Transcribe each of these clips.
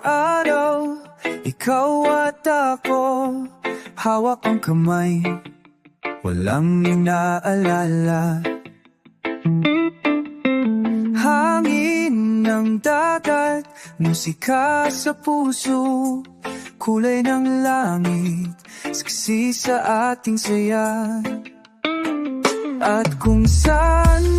araw Ikaw at ako Hawak ang kamay. Walang inaalala. Hangin ng dagat Musika sa puso Kulay ng langit Saksi sa ating saya. At kung saan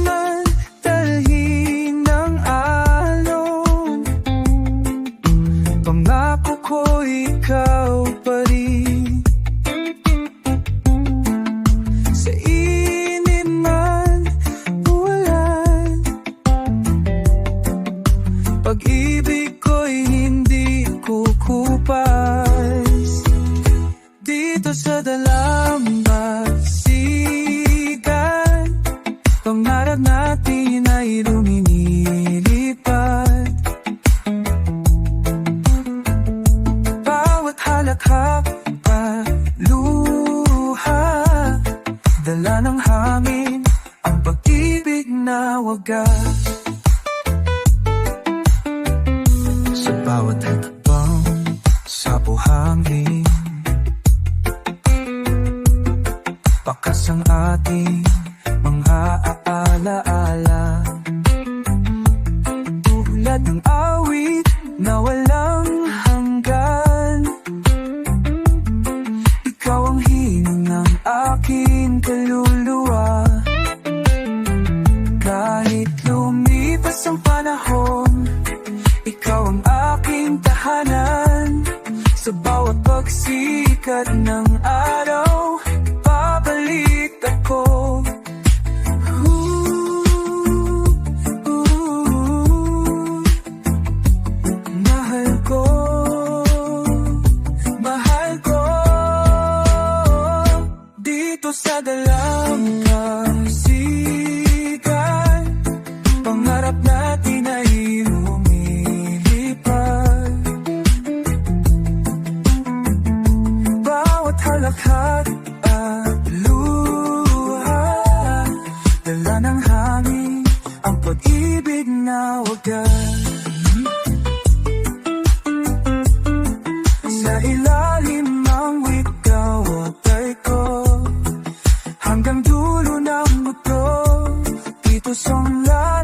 Pangako ko ikaw pa rin wagas Sa bawat hakbang Sa buhangin Bakas ang ating mga aala-ala pagsikat ng araw Babalik ako. Ooh, ooh, Mahal ko Mahal ko. Dito sa dalampasigan Halakhak at luha. Dala ng hangin Ang pag-ibig na wagas. Sa ilalim ng wikaw watay ko Hanggang dulo ng mundo Dito lando